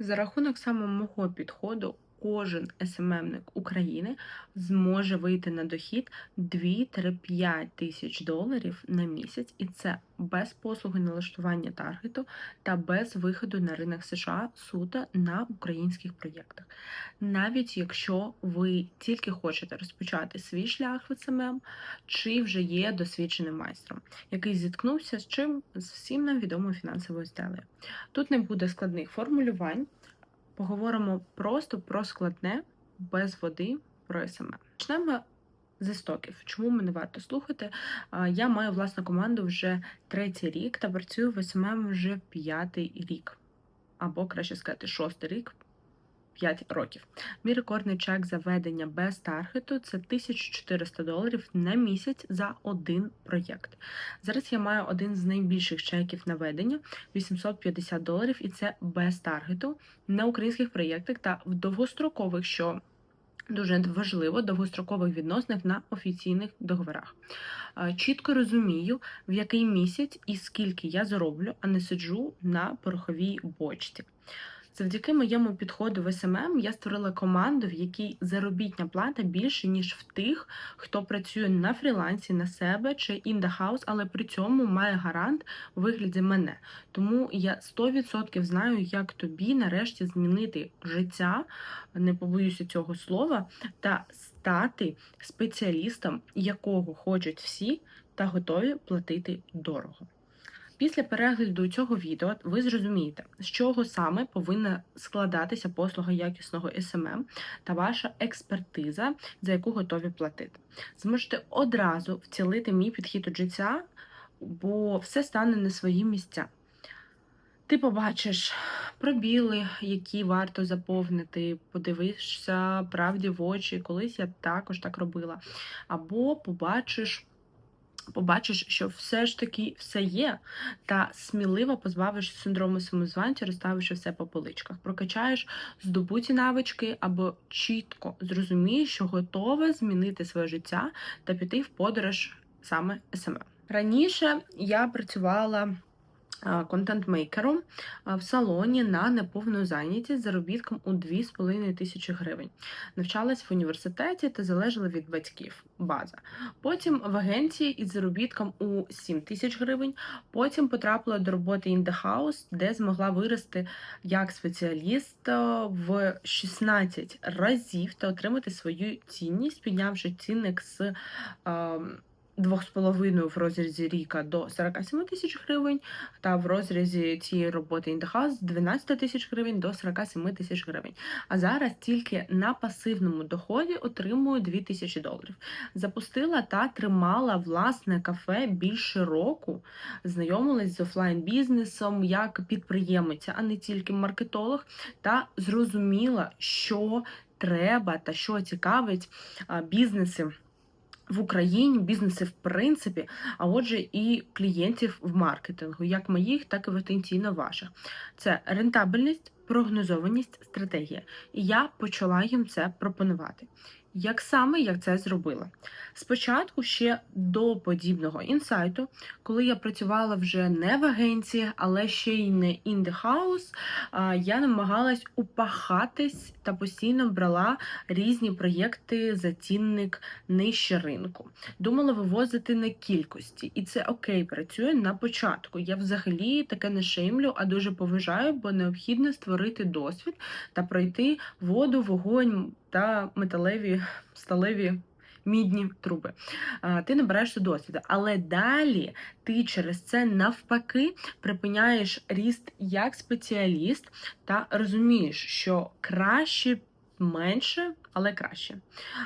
За рахунок саме мого підходу, кожен СММник України зможе вийти на дохід 2-5 тисяч доларів на місяць, і це без послуги налаштування таргету та без виходу на ринок США суто на українських проєктах. Навіть якщо ви тільки хочете розпочати свій шлях в СММ, чи вже є досвідченим майстром, який зіткнувся з чим з всім нам відомою фінансовою стелею. Тут не буде складних формулювань. Поговоримо просто про складне, без води, про СММ. Почнемо з істоків. Чому мене варто слухати? Я маю власну команду вже третій рік та працюю в СММ вже п'ятий рік, або краще сказати, шостий рік. 5 років. Мій рекордний чек за ведення без таргету це 1400 доларів на місяць за один проєкт. Зараз я маю один з найбільших чеків на ведення 850 доларів, і це без таргету на українських проєктах та в довгострокових, що дуже важливо, довгострокових відносинах на офіційних договорах. Чітко розумію, в який місяць і скільки я зароблю, а не сиджу на пороховій бочці. Завдяки моєму підходу в СММ я створила команду, в якій заробітня плата більше, ніж в тих, хто працює на фрілансі на себе чи in the house, але при цьому має гарант у вигляді мене. Тому я 100% знаю, як тобі нарешті змінити життя, не побоюся цього слова, та стати спеціалістом, якого хочуть всі, та готові платити дорого. Після перегляду цього відео ви зрозумієте, з чого саме повинна складатися послуга якісного СММ та ваша експертиза, за яку готові платити. Зможете одразу втілити мій підхід до життя, бо все стане на свої місця. Ти побачиш пробіли, які варто заповнити, подивишся правді в очі. Колись я також так робила. Або побачиш побачиш, що все ж таки все є, та сміливо позбавиш синдрому самозванця, розставивши все по поличках, прокачаєш здобуті навички або чітко зрозумієш, що готова змінити своє життя та піти в подорож саме СММ. Раніше я працювала контент-мейкером в салоні на неповну зайнятість заробітком у 2,5 тисячі гривень. Навчалась в університеті та залежала від батьків. База. Потім в агенції із заробітком у 7 тисяч гривень. Потім потрапила до роботи in the house, де змогла вирости як спеціаліст в 16 разів та отримати свою цінність, піднявши цінник з. Е, 2,5 в розрізі ріка до 47 тисяч гривень, та в розрізі цієї роботи індеха з 12 тисяч гривень до 47 тисяч гривень. А зараз тільки на пасивному доході отримую 2 тисячі доларів. Запустила та тримала власне кафе більше року, знайомилась з офлайн-бізнесом як підприємиця, а не тільки маркетолог, та зрозуміла, що треба та що цікавить бізнеси в Україні бізнеси в принципі, а отже, і клієнтів в маркетингу, як моїх, так і потенційно ваших. Це рентабельність, прогнозованість, стратегія. І я почала їм це пропонувати. Як саме я це зробила? Спочатку ще до подібного інсайту, коли я працювала вже не в агенції, але ще й не in the house, я намагалась упахатись та постійно брала різні проєкти за цінник нижче ринку. Думала вивозити на кількості, і це окей, працює на початку. Я взагалі таке не шеймлю, а дуже поважаю, бо необхідно створити досвід та пройти воду, вогонь та металеві сталеві. Мідні труби. Ти набираєшся досвіду, але далі ти через це навпаки припиняєш ріст як спеціаліст та розумієш, що краще менше, але краще.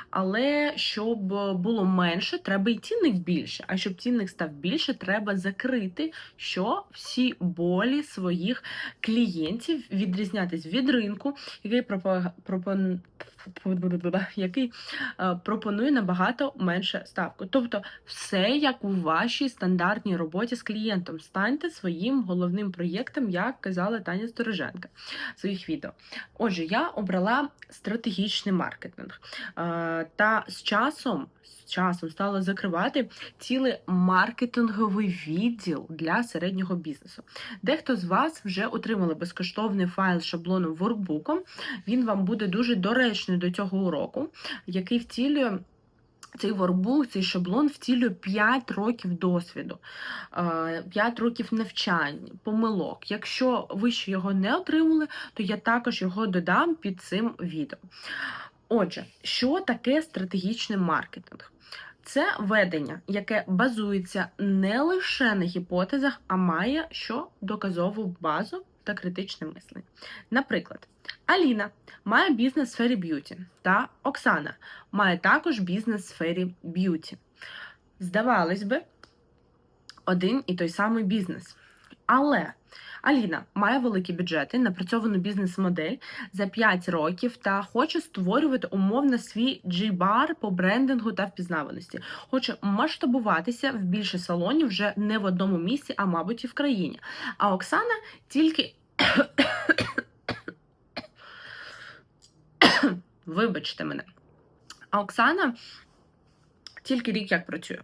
Але щоб було менше, треба і цінник більше. А щоб цінник став більше, треба закрити, що всі болі своїх клієнтів відрізнятись від ринку, який пропо- пропон... який пропонує набагато менше ставку. Тобто, все як у вашій стандартній роботі з клієнтом. Станьте своїм головним проєктом, як казала Таня Стороженка в своїх відео. Отже, я обрала стратегічний маркетинг. Та з часом, часом стало закривати цілий маркетинговий відділ для середнього бізнесу. Дехто з вас вже отримали безкоштовний файл з шаблоном воркбуком. Він вам буде дуже доречний до цього уроку, який втілює. Цей воркбук, цей шаблон втілює 5 років досвіду, 5 років навчань, помилок. Якщо ви ще його не отримали, то я також його додам під цим відео. Отже, що таке стратегічний маркетинг? Це ведення, яке базується не лише на гіпотезах, а має що доказову базу та критичне мислення. Наприклад, Аліна має бізнес в сфері б'юті, та Оксана має також бізнес в сфері б'юті. Здавалось би, один і той самий бізнес. Але Аліна має великі бюджети, напрацьовану бізнес-модель за 5 років та хоче створювати умовно свій G-бар по брендингу та впізнаваності. Хоче масштабуватися в більше салонів вже не в одному місці, а мабуть і в країні. А Оксана тільки. Вибачте мене. А Оксана тільки рік як працює.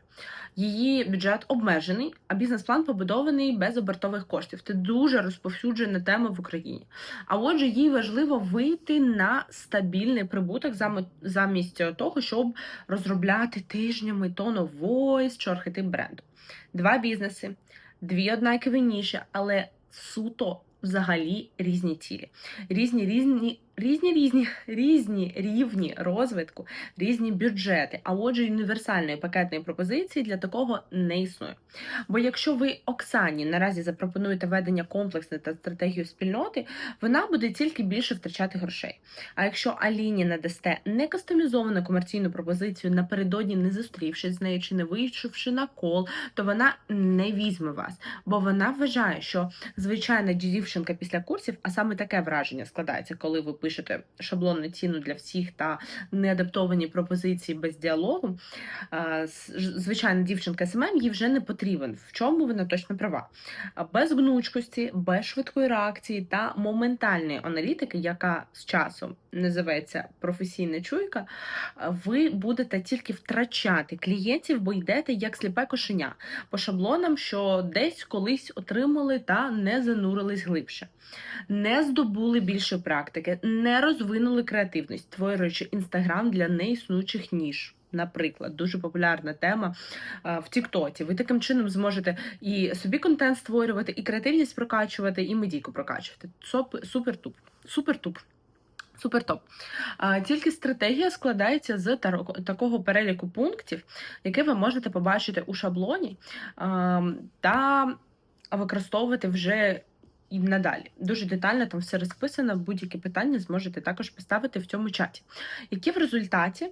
Її бюджет обмежений, а бізнес-план побудований без обертових коштів. Це дуже розповсюджена тема в Україні. А отже, їй важливо вийти на стабільний прибуток замість того, щоб розробляти тижнями voice чи архетип бренду. Два бізнеси, дві однакові ніші, але суто взагалі різні цілі, різні різні різні різні різні рівні розвитку, різні бюджети. А отже, універсальної пакетної пропозиції для такого не існує. Бо якщо ви Оксані наразі запропонуєте ведення комплексної та стратегію спільноти, вона буде тільки більше втрачати грошей. А якщо Аліні надасте не кастомізовану комерційну пропозицію напередодні, не зустрівшись з нею чи не вийшовши на кол, то вона не візьме вас, бо вона вважає, що звичайна дівчинка після курсів, а саме таке враження складається, коли ви пишете шаблонну ціну для всіх та неадаптовані пропозиції без діалогу, звичайна дівчинка СММ їй вже не потрібен. В чому вона точно права? Без гнучкості, без швидкої реакції та моментальної аналітики, яка з часом називається професійна чуйка, ви будете тільки втрачати клієнтів, бо йдете як сліпе кошеня по шаблонам, що десь колись отримали та не занурились глибше. Не здобули більше практики, не розвинули креативність, створюючи інстаграм для неіснучих ніж. Наприклад, дуже популярна тема в Тіктоці. Ви таким чином зможете і собі контент створювати, і креативність прокачувати, і медійку прокачувати. Супер туп. Супер туп. Супер топ. Тільки стратегія складається з такого переліку пунктів, які ви можете побачити у шаблоні та використовувати вже і надалі. Дуже детально там все розписано, будь-які питання зможете також поставити в цьому чаті. Які в результаті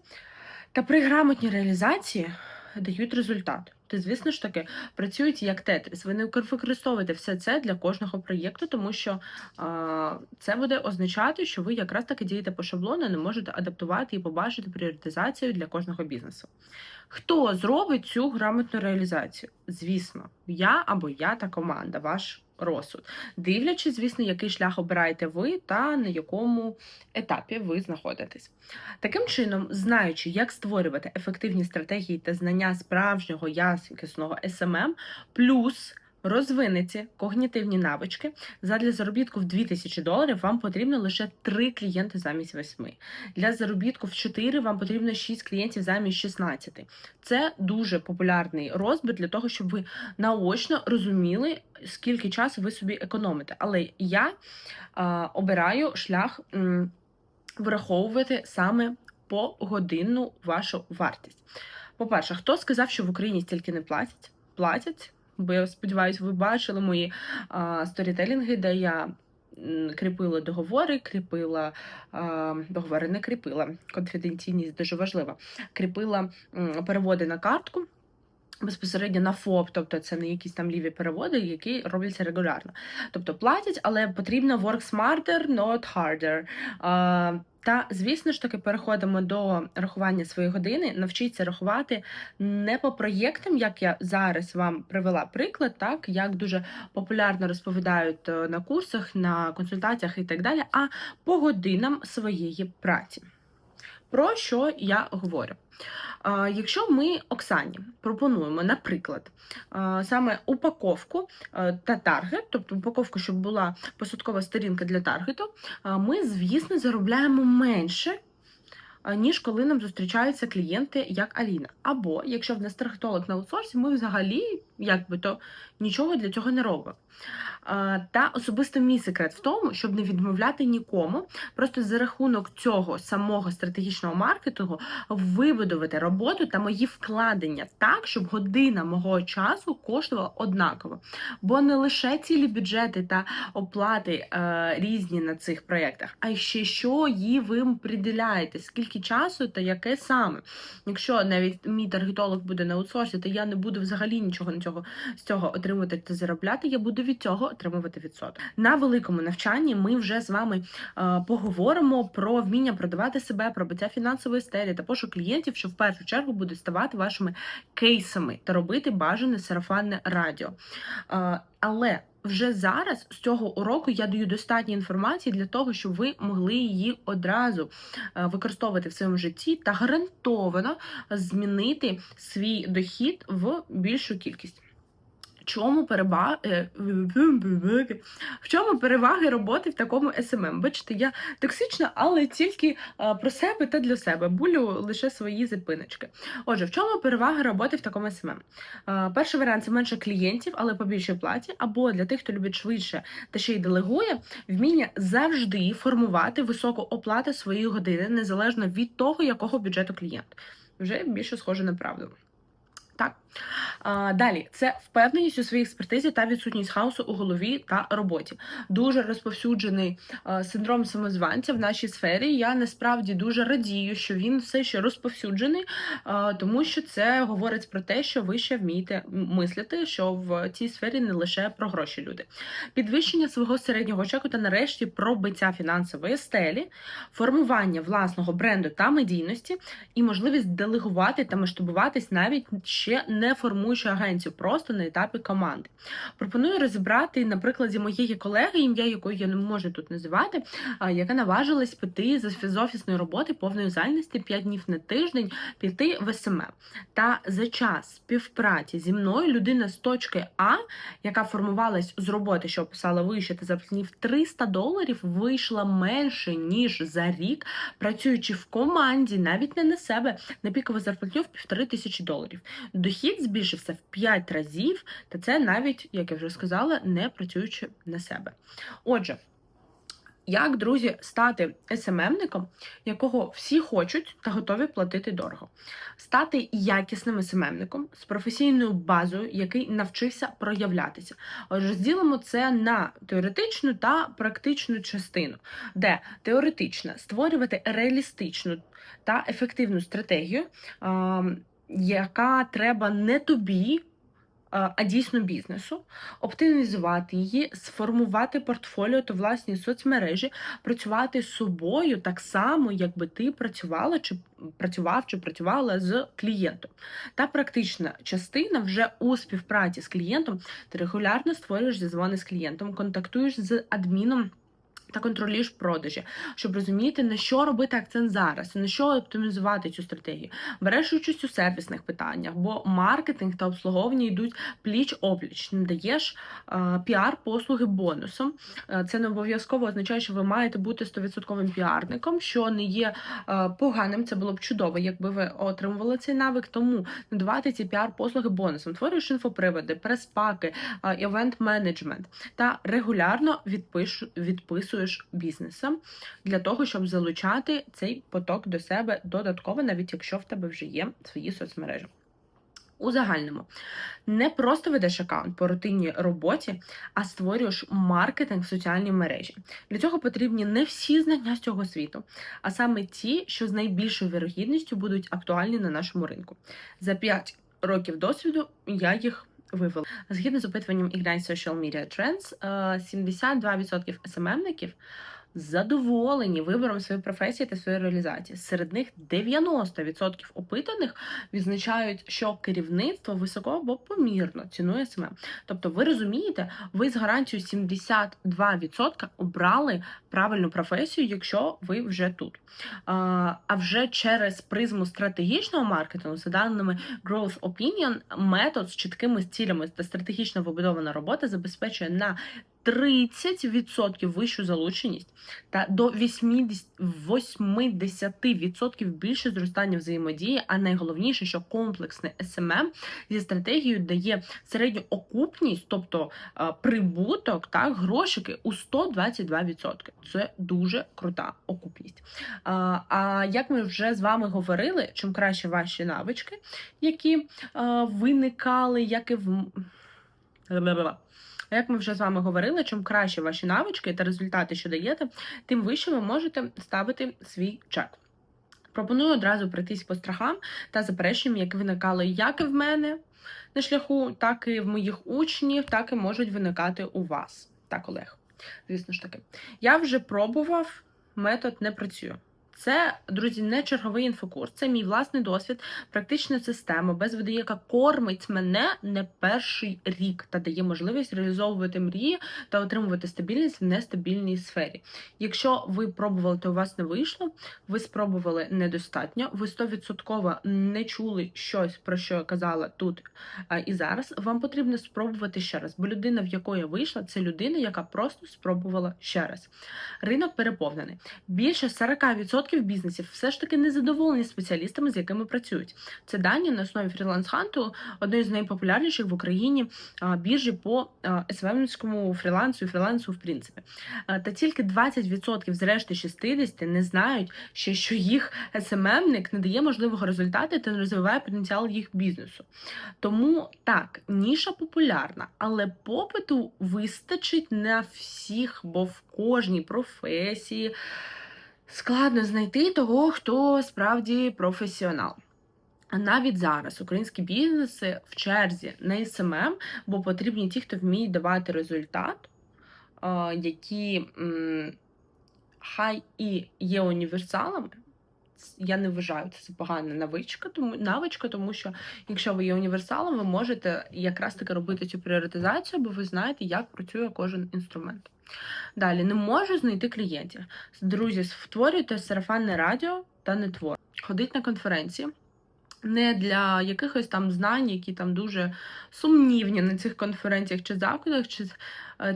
та при грамотній реалізації дають результат. То, звісно ж таки, працюють як тетріс. Ви не використовуєте все це для кожного проєкту, тому що а, це буде означати, що ви якраз таки дієте по шаблону, не можете адаптувати і побачити пріоритизацію для кожного бізнесу. Хто зробить цю грамотну реалізацію? Звісно, я або я та команда, ваш розсуд. Дивлячись, звісно, який шлях обираєте ви та на якому етапі ви знаходитесь. Таким чином, знаючи, як створювати ефективні стратегії та знання справжнього якісного СММ, плюс Розвинеті когнітивні навички. Задля заробітку в 2000 доларів вам потрібно лише 3 клієнти замість 8. Для заробітку в 4 вам потрібно 6 клієнтів замість 16. Це дуже популярний розбір для того, щоб ви наочно розуміли, скільки часу ви собі економите. Але я а, обираю шлях м, враховувати саме по годинну вашу вартість. По-перше, хто сказав, що в Україні стільки не платять? Платять бо я сподіваюся, ви бачили мої а, сторітелінги, де я кріпила договори, кріпила а, договори, не кріпила. Конфіденційність дуже важлива. Кріпила переводи на картку. Безпосередньо на ФОП, тобто це не якісь там ліві переводи, які робляться регулярно. Тобто платять, але потрібно work smarter, not harder. Та, звісно ж таки, переходимо до рахування своєї години. Навчіться рахувати не по проєктам, як я зараз вам привела приклад, так як дуже популярно розповідають е, на курсах, на консультаціях і так далі, а по годинам своєї праці. Про що я говорю? Якщо ми Оксані пропонуємо, наприклад, саме упаковку та таргет, тобто упаковку, щоб була посадкова сторінка для таргету, ми, звісно, заробляємо менше. Ніж коли нам зустрічаються клієнти як Аліна. Або якщо в нас таргетолог на аутсорсі, ми взагалі якби то нічого для цього не робимо. А, Та особисто мій секрет в тому, щоб не відмовляти нікому, просто за рахунок цього самого стратегічного маркетингу вибудувати роботу та мої вкладення так, щоб година мого часу коштувала однаково. Бо не лише цілі бюджети та оплати е, різні на цих проєктах, а ще що їй ви приділяєте, скільки часу та яке саме. Якщо навіть мій таргетолог буде на аутсорсі, то я не буду взагалі нічого на цього з цього отримувати та заробляти, я буду від цього отримувати відсоток. На великому навчанні ми вже з вами е, поговоримо про вміння продавати себе, про биття фінансової стелі та пошук клієнтів, що в першу чергу будуть ставати вашими кейсами та робити бажане сарафанне радіо. Е, але вже зараз з цього уроку я даю достатньо інформації для того, щоб ви могли її одразу е, використовувати в своєму житті та гарантовано змінити свій дохід в більшу кількість. Чому переба... е, в чому переваги роботи в такому СММ? Бачите, я токсична, але тільки про себе та для себе. Булю лише свої зупиночки. Отже, в чому перевага роботи в такому СММ? Е, Перший варіант це менше клієнтів, але по більшій платі, або для тих, хто любить швидше та ще й делегує, вміння завжди формувати високу оплату своєї години, незалежно від того, якого бюджету клієнт. Вже більше схоже на правду. Так. А, Далі, це впевненість у своїй експертизі та відсутність хаосу у голові та роботі. Дуже розповсюджений а, синдром самозванця в нашій сфері. Я насправді дуже радію, що він все ще розповсюджений, а, тому що це говорить про те, що ви ще вмієте мислити, що в цій сфері не лише про гроші люди. Підвищення свого середнього чеку та нарешті пробиття фінансової стелі, формування власного бренду та медійності і можливість делегувати та масштабуватись навіть ще не формуючи агенцію, просто на етапі команди. Пропоную розібрати на прикладі моєї колеги, ім'я якої я не можу тут називати, яка наважилась піти з офісної роботи повної зайності 5 днів на тиждень, піти в СММ. Та за час співпраці зі мною людина з точки А, яка формувалась з роботи, що описала вище, та заплатнів 300 доларів, вийшла менше ніж за рік, працюючи в команді, навіть не на себе, на пікову зарплатню в півтори тисячі доларів. Дохід збільшився в 5 разів, та це навіть, як я вже сказала, не працюючи на себе. Отже. Як, друзі, стати СММником, якого всі хочуть та готові платити дорого, стати якісним СММником з професійною базою, який навчився проявлятися. Розділимо це на теоретичну та практичну частину, де теоретична створювати реалістичну та ефективну стратегію, яка треба не тобі а дійсно бізнесу, оптимізувати її, сформувати портфоліо та власні соцмережі, працювати з собою так само, якби ти працювала чи працював чи працювала з клієнтом. Та практична частина вже у співпраці з клієнтом ти регулярно створюєш зізвони з клієнтом, контактуєш з адміном. Та контролюєш продажі, щоб розуміти, на що робити акцент зараз, на що оптимізувати цю стратегію. Береш участь у сервісних питаннях, бо маркетинг та обслуговування йдуть пліч-опліч. Надаєш піар-послуги бонусом. Е, це не обов'язково означає, що ви маєте бути 100% піарником, що не є е, поганим. Це було б чудово, якби ви отримували цей навик. Тому надавати ці піар-послуги бонусом. Творюєш інфоприводи, прес-паки, івент-менеджмент та регулярно відписуєш працюєш бізнесом для того, щоб залучати цей поток до себе додатково, навіть якщо в тебе вже є свої соцмережі. У загальному не просто ведеш аккаунт по рутинній роботі, а створюєш маркетинг в соціальній мережі. Для цього потрібні не всі знання з цього світу, а саме ті, що з найбільшою вірогідністю будуть актуальні на нашому ринку. За 5 років досвіду я їх вивели. Згідно з опитуванням Ignite Social Media Trends, 72% СММників задоволені вибором своєї професії та своєї реалізації. Серед них 90% опитаних відзначають, що керівництво високо або помірно цінує СММ. Тобто, ви розумієте, ви з гарантією 72% обрали правильну професію, якщо ви вже тут. А вже через призму стратегічного маркетингу, за даними Growth Opinion, метод з чіткими цілями та стратегічно побудована робота забезпечує на 30% вищу залученість та до 80 80% більше зростання взаємодії, а найголовніше, що комплексне SMM зі стратегією дає середню окупність, тобто е, прибуток та грошики у 122%. Це дуже крута окупність. А, а як ми вже з вами говорили, чим краще ваші навички, які а, виникали, як і в. Як ми вже з вами говорили, чим краще ваші навички та результати, що даєте, тим вище ви можете ставити свій чек. Пропоную одразу пройтись по страхам та запереченням, які виникали як і в мене на шляху, так і в моїх учнів, так і можуть виникати у вас. Так, Олег. Звісно ж таки. Я вже пробував, метод не працює. Це, друзі, не черговий інфокурс, це мій власний досвід, практична система без води, яка кормить мене не перший рік та дає можливість реалізовувати мрії та отримувати стабільність в нестабільній сфері. Якщо ви пробували, то у вас не вийшло, ви спробували недостатньо, ви 100% не чули щось, про що я казала тут і зараз. Вам потрібно спробувати ще раз, бо людина, в якої я вийшла, це людина, яка просто спробувала ще раз. Ринок переповнений. Більше 40% 40% бізнесів все ж таки не задоволені спеціалістами, з якими працюють. Це дані на основі фріланс-ханту, одної з найпопулярніших в Україні біржі по СВМському фрілансу і фрілансу, в принципі. Та тільки 20% з решти 60 не знають, ще що їх СММник не дає можливого результату та не розвиває потенціал їх бізнесу. Тому так, ніша популярна, але попиту вистачить на всіх, бо в кожній професії складно знайти того, хто справді професіонал. А навіть зараз українські бізнеси в черзі на СММ, бо потрібні ті, хто вміє давати результат, які хай і є універсалами. Я не вважаю це погана навичка, тому навичка, тому що якщо ви є універсалом, ви можете якраз таки робити цю пріоритизацію, бо ви знаєте, як працює кожен інструмент. Далі не можу знайти клієнтів. Друзі, створюйте сарафанне радіо та нетвор. Ходить на конференції. Не для якихось там знань, які там дуже сумнівні на цих конференціях чи заходах, чи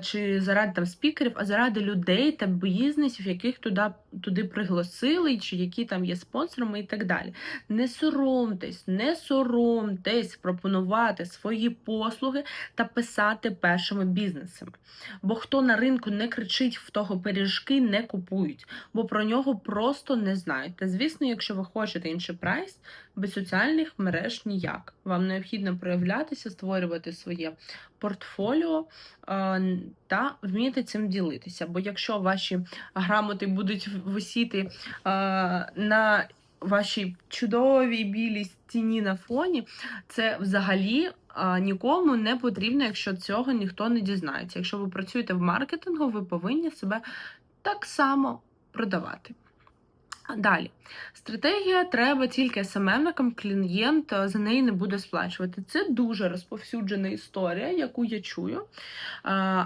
чи заради там спікерів, а заради людей та бізнесів, яких туди туди пригласили, чи які там є спонсорами і так далі. Не соромтесь, не соромтесь пропонувати свої послуги та писати першими бізнесами. Бо хто на ринку не кричить в того пиріжки, не купують, бо про нього просто не знають. Та звісно, якщо ви хочете інший прайс, без соціальних мереж ніяк. Вам необхідно проявлятися, створювати своє портфоліо е, та вміти цим ділитися. Бо якщо ваші грамоти будуть висіти е, на вашій чудовій білій стіні на фоні, це взагалі. Е, нікому не потрібно, якщо цього ніхто не дізнається. Якщо ви працюєте в маркетингу, ви повинні себе так само продавати. Далі, стратегія треба тільки СММникам, клієнт за неї не буде сплачувати. Це дуже розповсюджена історія, яку я чую.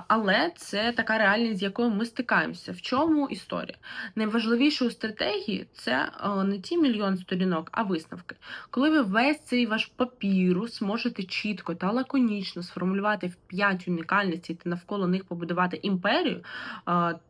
Але це така реальність, з якою ми стикаємося. В чому історія? Найважливіше у стратегії це не ті мільйон сторінок, а висновки. Коли ви весь цей ваш папірус можете чітко та лаконічно сформулювати в п'ять унікальностей та навколо них побудувати імперію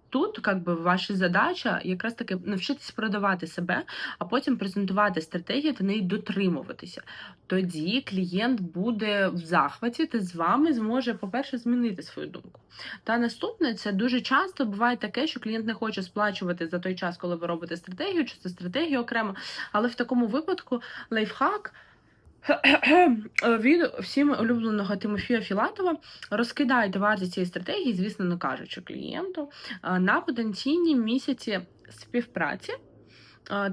тут как би ваша задача якраз таки навчитись продавати себе, а потім презентувати стратегію та неї дотримуватися. Тоді клієнт буде в захваті та з вами зможе, по-перше, змінити свою думку. Та наступне це дуже часто буває таке, що клієнт не хоче сплачувати за той час, коли ви робите стратегію, чи це стратегія окремо, але в такому випадку лайфхак. Від всім улюбленого Тимофія Філатова розкидайте варті цієї стратегії, звісно, не кажучи клієнту, на потенційні місяці співпраці.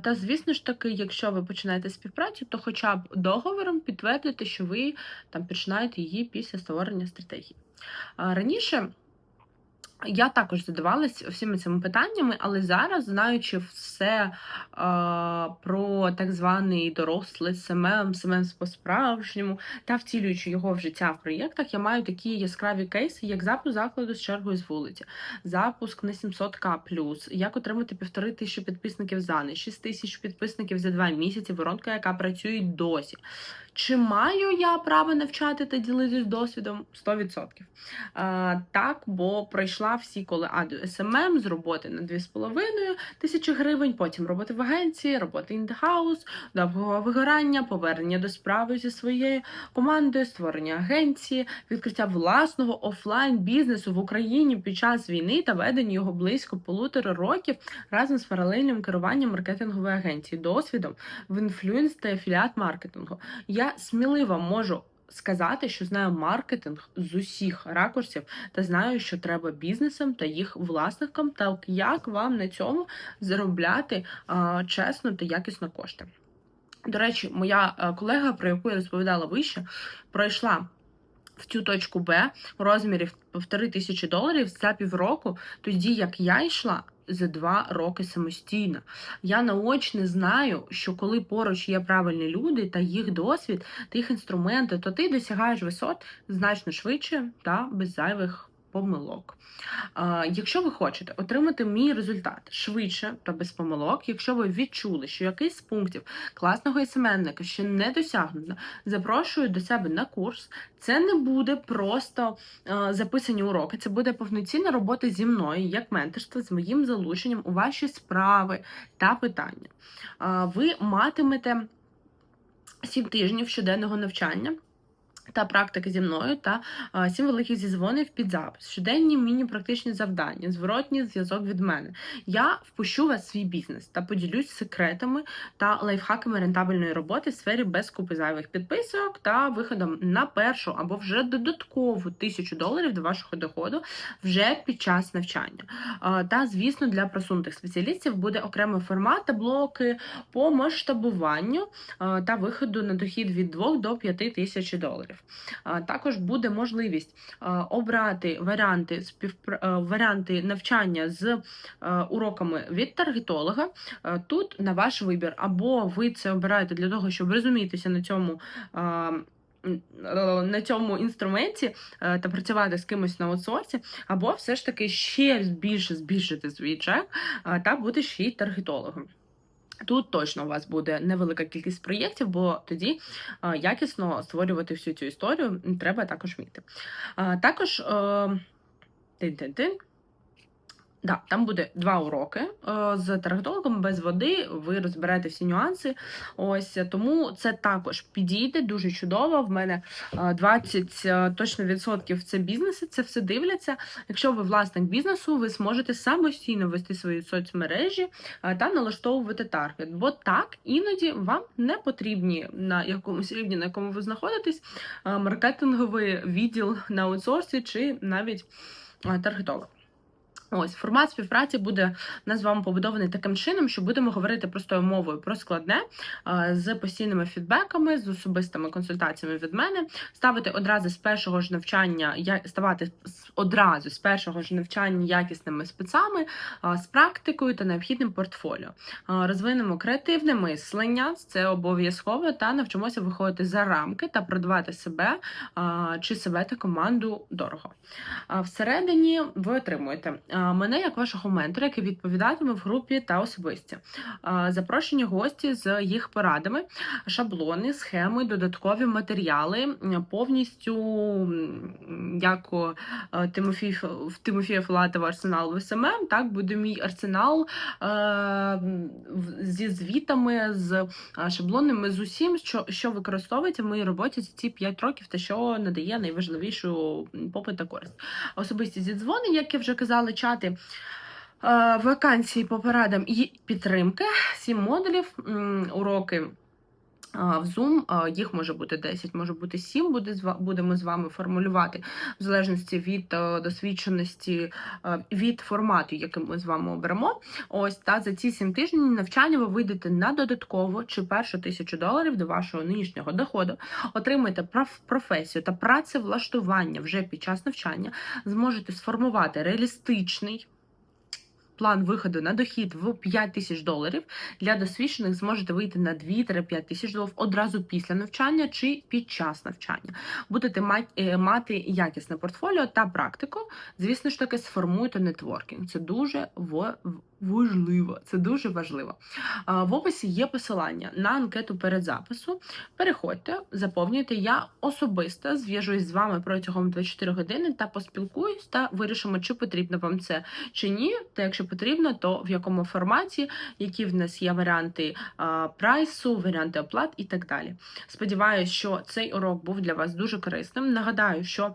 Та, звісно ж таки, якщо ви починаєте співпрацю, то хоча б договором підтвердити, що ви там починаєте її після створення стратегії. Раніше Я також задавалась всіма цими питаннями, але зараз, знаючи все е, про так званий дорослий СММ, СММ по-справжньому, та втілюючи його в життя в проєктах, я маю такі яскраві кейси, як запуск закладу з чергою з вулиці, запуск на 700к+, як отримати півтори тисячі підписників за ніч, 6 тисяч підписників за два місяці, воронка, яка працює досі. Чи маю я право навчати та ділитись досвідом? 100%. А, так, бо пройшла всі коли аду СММ з роботи на 2,5 тисячі гривень, потім роботи в агенції, роботи in-house, довгого вигорання, повернення до справи зі своєю командою, створення агенції, відкриття власного офлайн бізнесу в Україні під час війни та ведення його близько полутора років разом з паралельним керуванням маркетингової агенції, досвідом в інфлюенс та афіліат маркетингу. Я сміливо можу сказати, що знаю маркетинг з усіх ракурсів та знаю, що треба бізнесам та їх власникам, та як вам на цьому заробляти а, чесно та якісно кошти. До речі, моя е, колега, про яку я розповідала вище, пройшла. В цю точку Б у розмірі півтори тисячі доларів за півроку, тоді як я йшла за два роки самостійно. Я наочно знаю, що коли поруч є правильні люди та їх досвід, та їх інструменти, то ти досягаєш висот значно швидше та без зайвих помилок. Якщо ви хочете отримати мій результат швидше та без помилок, якщо ви відчули, що якийсь з пунктів класного СМНника ще не досягнуто, запрошую до себе на курс. Це не буде просто записані уроки, це буде повноцінна робота зі мною як менторство з моїм залученням у ваші справи та питання. Ви матимете 7 тижнів щоденного навчання та практики зі мною та сім великих зізвонів під запис, щоденні міні-практичні завдання, зворотній зв'язок від мене. Я впущу вас в свій бізнес та поділюсь секретами та лайфхаками рентабельної роботи в сфері без купи зайвих підписок та виходом на першу або вже додаткову тисячу доларів до вашого доходу вже під час навчання. Та, звісно, для просунутих спеціалістів буде окремий формат та блоки по масштабуванню та виходу на дохід від 2 до 5 тисяч доларів. Також буде можливість обрати варіанти варіанти навчання з уроками від таргетолога. Тут на ваш вибір, або ви це обираєте для того, щоб розумітися на цьому. На цьому інструменті та працювати з кимось на аутсорсі, або все ж таки ще більше збільшити свій чек та бути ще й таргетологом. Тут точно у вас буде невелика кількість проєктів, бо тоді якісно створювати всю цю історію треба також вміти. Також е, тин-тин-тин. Да, там буде два уроки е, з таргетологом без води. Ви розберете всі нюанси. Ось тому це також підійде дуже чудово. В мене 20 е, точно відсотків це бізнеси. Це все дивляться. Якщо ви власник бізнесу, ви зможете самостійно вести свої соцмережі е, та налаштовувати таргет. Бо так іноді вам не потрібні на якомусь рівні, на якому ви знаходитесь, маркетинговий відділ на аутсорсі чи навіть таргетолог. Ось формат співпраці буде у з вами побудований таким чином, що будемо говорити простою мовою про складне з постійними фідбеками, з особистими консультаціями від мене, ставити одразу з першого ж навчання, ставати одразу з першого ж навчання якісними спецами, з практикою та необхідним портфоліо. Розвинемо креативне мислення, це обов'язково, та навчимося виходити за рамки та продавати себе чи себе та команду дорого. Всередині ви отримуєте мене як вашого ментора, який відповідатиме в групі та особисті. Запрошені гості з їх порадами, шаблони, схеми, додаткові матеріали, повністю як Тимофій, Тимофія Филатова арсенал в СММ, так буде мій арсенал зі звітами, з шаблонами, з усім, що що використовується в моїй роботі за ці 5 років, та що надає найважливішу попит та користь. Особисті зідзвони, як я вже казала, чат шукати вакансії по порадам і підтримки, сім модулів, уроки В Zoom їх може бути 10, може бути 7, буде, будемо з вами формулювати, в залежності від е, досвідченості, е, від формату, який ми з вами оберемо. Ось та за ці 7 тижнів навчання ви вийдете на додатково чи першу тисячу доларів до вашого нинішнього доходу, отримаєте проф- професію та працевлаштування вже під час навчання, зможете сформувати реалістичний. План виходу на дохід в 5 тисяч доларів для досвідчених зможете вийти на 2-5 тисяч доларів одразу після навчання чи під час навчання. Будете е, мати якісне портфоліо та практику. Звісно ж таки, сформуйте нетворкінг. Це дуже в- важливо. Це дуже важливо. В описі є посилання на анкету передзапису. Переходьте, заповнюйте. Я особисто зв'яжусь з вами протягом 24 години та поспілкуюсь та вирішимо, чи потрібно вам це чи ні. Та якщо потрібно, то в якому форматі, які в нас є варіанти прайсу, варіанти оплат і так далі. Сподіваюсь, що цей урок був для вас дуже корисним. Нагадаю, що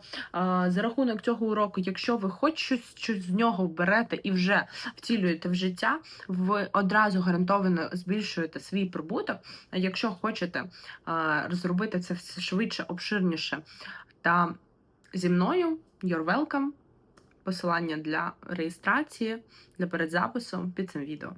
за рахунок цього уроку, якщо ви хоч щось, щось з нього берете і вже втілюєте в життя, ви одразу гарантовано збільшуєте свій прибуток. Якщо хочете розробити це все швидше, обширніше та зі мною, you're welcome. Посилання для реєстрації, для передзапису під цим відео.